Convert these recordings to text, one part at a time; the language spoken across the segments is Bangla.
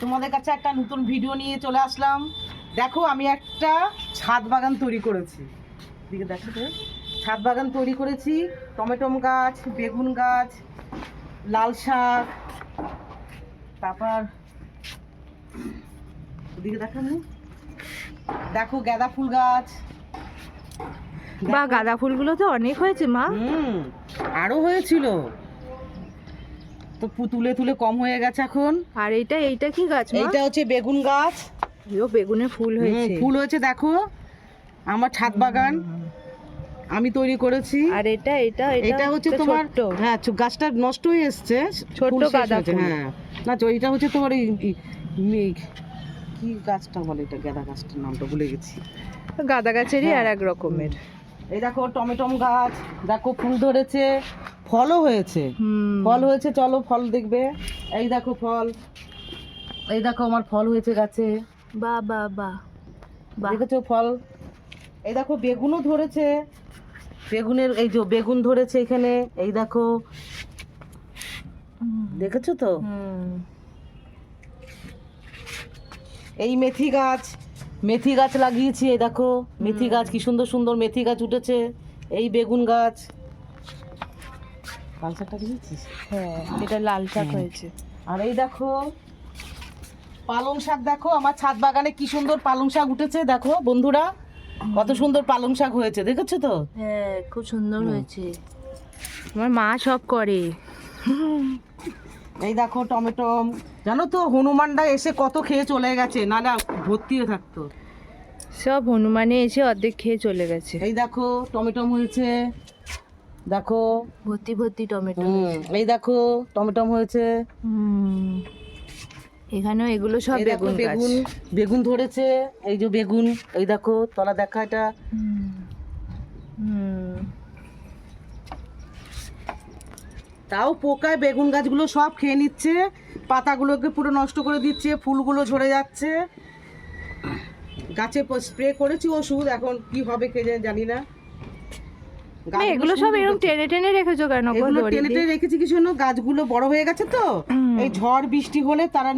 তোমাদের কাছে একটা নতুন ভিডিও নিয়ে চলে আসলাম। দেখো আমি একটা ছাদ বাগান তৈরি করেছি। দিকে দেখো তো ছাদ বাগান তৈরি করেছি। টমেটো গাছ বেগুন গাছ লাল শাক তারপর ওদিকে দেখো দেখো গাঁদা ফুল গাছ। বা গাঁদা ফুলগুলো তো অনেক হয়েছে মা। হুম আরও হয়েছিল। তো পু- তুলে তুলে কম হয়ে গেছে এখন। আর এইটা এইটা কি গাছ এইটা হচ্ছে বেগুন গাছ। ও বেগুনের ফুল হয়েছে। ফুল হয়েছে দেখো। আমার ছাদ বাগান। আমি তৈরি করেছি। আর এটা এটা এটা হচ্ছে তোমার হ্যাঁ গাছটা নষ্ট হয়ে এসছে। ছোট্ট ফুল গাঁদা হ্যাঁ। না এটা হচ্ছে তোমার এই কি গাছটা বলে এটা? গাঁদা গাছটার নামটা ভুলে গেছি। গাঁদা গাছেরই হ্যাঁ। আর এক রকমের। এই দেখো টমেটম গাছ। দেখো ফুল ধরেছে। ফলও হয়েছে। ফল হয়েছে চলো ফল দেখবে। এই দেখো ফল। এই দেখো আমার ফল হয়েছে গাছে। বা বা বা। দেখেছ ফল? এই দেখো বেগুনও ধরেছে। বেগুনের এই যে বেগুন ধরেছে এখানে। এই দেখো। দেখেছ তো? এই মেথি গাছ। মেথি গাছ লাগিয়েছি এই দেখো। মেথি গাছ কি সুন্দর সুন্দর মেথি গাছ উঠেছে। এই বেগুন গাছ। লাল শাকটা দিয়েছিস হ্যাঁ এটা লাল শাক হয়েছে। আর এই দেখো পালং শাক দেখো আমার ছাদ বাগানে কি সুন্দর পালং শাক উঠেছে দেখো বন্ধুরা কত সুন্দর পালং শাক হয়েছে দেখেছ তো? হ্যাঁ খুব সুন্দর হয়েছে। আমার মা সব করে। এই দেখো টমেটো জানো তো হনুমানরা এসে কত খেয়ে চলে গেছে না না ভর্তি হয়ে থাকতো। সব হনুমানে এসে অর্ধেক খেয়ে চলে গেছে। এই দেখো টমেটো হয়েছে দেখো। ভর্তি ভর্তি টমেটো। এই দেখো টমেটো হয়েছে। এখানেও এগুলো সব বেগুন বেগুন বেগুন ধরেছে। এই যে বেগুন এই দেখো তলা দেখা এটা। তাও পোকায় বেগুন গাছগুলো সব খেয়ে নিচ্ছে। পাতাগুলোকে পুরো নষ্ট করে দিচ্ছে ফুলগুলো ঝরে যাচ্ছে। গাছে স্প্রে করেছি ওষুধ এখন কি হবে কে জানি না। এগুলো সব এরকম টেনে টেনে রেখেছো কেন এগুলো টেনে টেনে রেখেছি কিছু জন্য গাছগুলো বড় হয়ে গেছে তো। এই ঝড় বৃষ্টি হলে তারা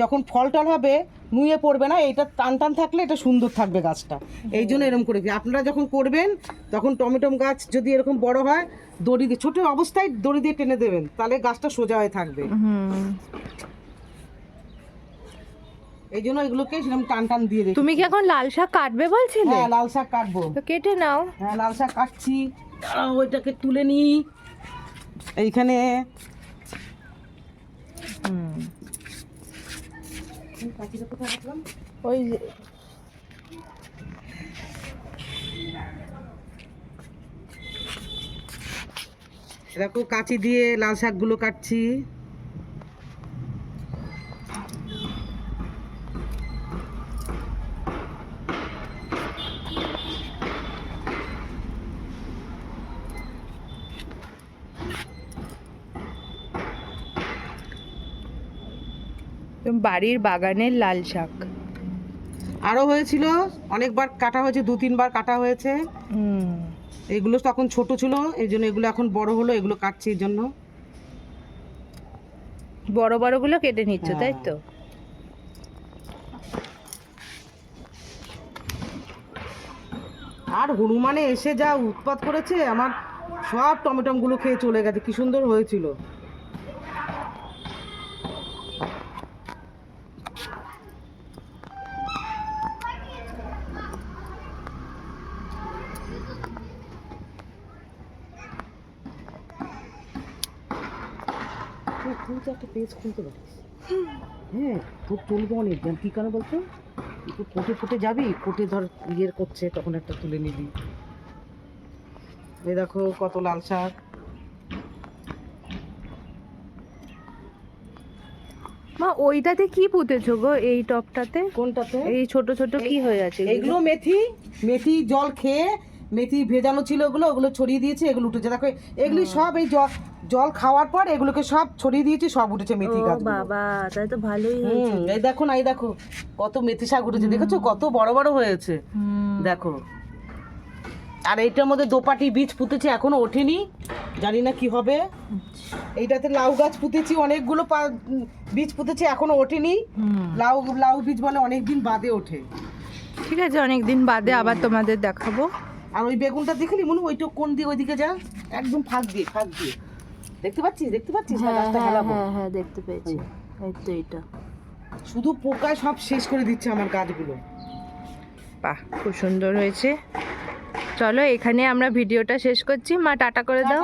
যখন ফল টল হবে নুয়ে পড়বে না এটা টান টান থাকলে এটা সুন্দর থাকবে গাছটা। এই জন্য এরকম করেছি আপনারা যখন করবেন তখন টমেটম গাছ যদি এরকম বড় হয় দড়ি দিয়ে ছোট অবস্থায় দড়ি দিয়ে টেনে দেবেন তাহলে গাছটা সোজা হয়ে থাকবে। এই জন্য এগুলোকে সেরকম টান টান দিয়ে রেখে তুমি কি এখন লাল শাক কাটবে বলছিলে? হ্যাঁ লাল শাক কাটবো। তো কেটে নাও। হ্যাঁ লাল শাক কাটছি। দাঁড়াও, ওইটাকে তুলে নিই এইখানে হুম। ওই দেখো কাঁচি দিয়ে লাল শাকগুলো কাটছি। বাড়ির বাগানের লাল শাক। আরও হয়েছিল অনেকবার কাটা হয়েছে দু তিনবার কাটা হয়েছে। এগুলো তখন ছোট ছিল এই জন্য এগুলো এখন বড় হলো এগুলো কাটছি এই জন্য। বড় বড়গুলো কেটে নিচ্ছ তাই হ্যাঁ। তো? আর হনুমানে এসে যা উৎপাত করেছে আমার সব টমেটমগুলো খেয়ে চলে গেছে কি সুন্দর হয়েছিল। তুই- তো একটা পেজ খুলতে পারিস। হ্যাঁ তোর অনেক কী কারণে বলতো? একটু কোটে কোটে যাবি কোটে ধর ইয়ের করছে তখন একটা তুলে নিবি। এই দেখো কত লাল শাক। মা ওইটাতে কি পুঁতেছো গো এই টপটাতে? কোনটাতে? এই ছোট ছোট কি হয়ে আছে এগুলো? মেথি মেথি জল খেয়ে মেথি ভেজানো ছিল ওগুলো ওগুলো ছড়িয়ে দিয়েছে এগুলো উঠেছে। দেখো এগুলি সব এই জল জল খাওয়ার পর এগুলোকে সব ছড়িয়ে দিয়েছি সব উঠেছে মেথি গাছ বাবা তাই তো ভালোই হয়েছে। এই দেখো না এই দেখো কত মেথি শাক উঠেছে। দেখেছ? কত বড় বড় হয়েছে। দেখো। আর এইটার মধ্যে দোপাটি বীজ পুঁতেছি এখনও ওঠেনি। জানি না কি হবে। এইটাতে লাউ গাছ পুঁতেছি অনেকগুলো বীজ পুঁতেছি এখনও ওঠেনি। লাউ লাউ বীজ বলে অনেক দিন বাদে ওঠে। ঠিক আছে অনেক দিন বাদে আবার তোমাদের দেখাবো। আর ওই বেগুনটা দেখলি মনে? হয় ওইটা কোন দিকে ওইদিকে যা। একদম ফাঁক দিয়ে ফাঁক দিয়ে। দেখতে পাচ্ছিস? দেখতে পাচ্ছিস না হ্যাঁ গাছটা হ্যাঁ হেলাবো হ্যাঁ হ্যাঁ দেখতে পেয়েছি। এই তো এইটা। শুধু পোকায় সব শেষ করে দিচ্ছে আমার গাছগুলো। বাহ খুব সুন্দর হয়েছে। চলো এখানে আমরা ভিডিওটা শেষ করছি। মা টাটা করে দাও।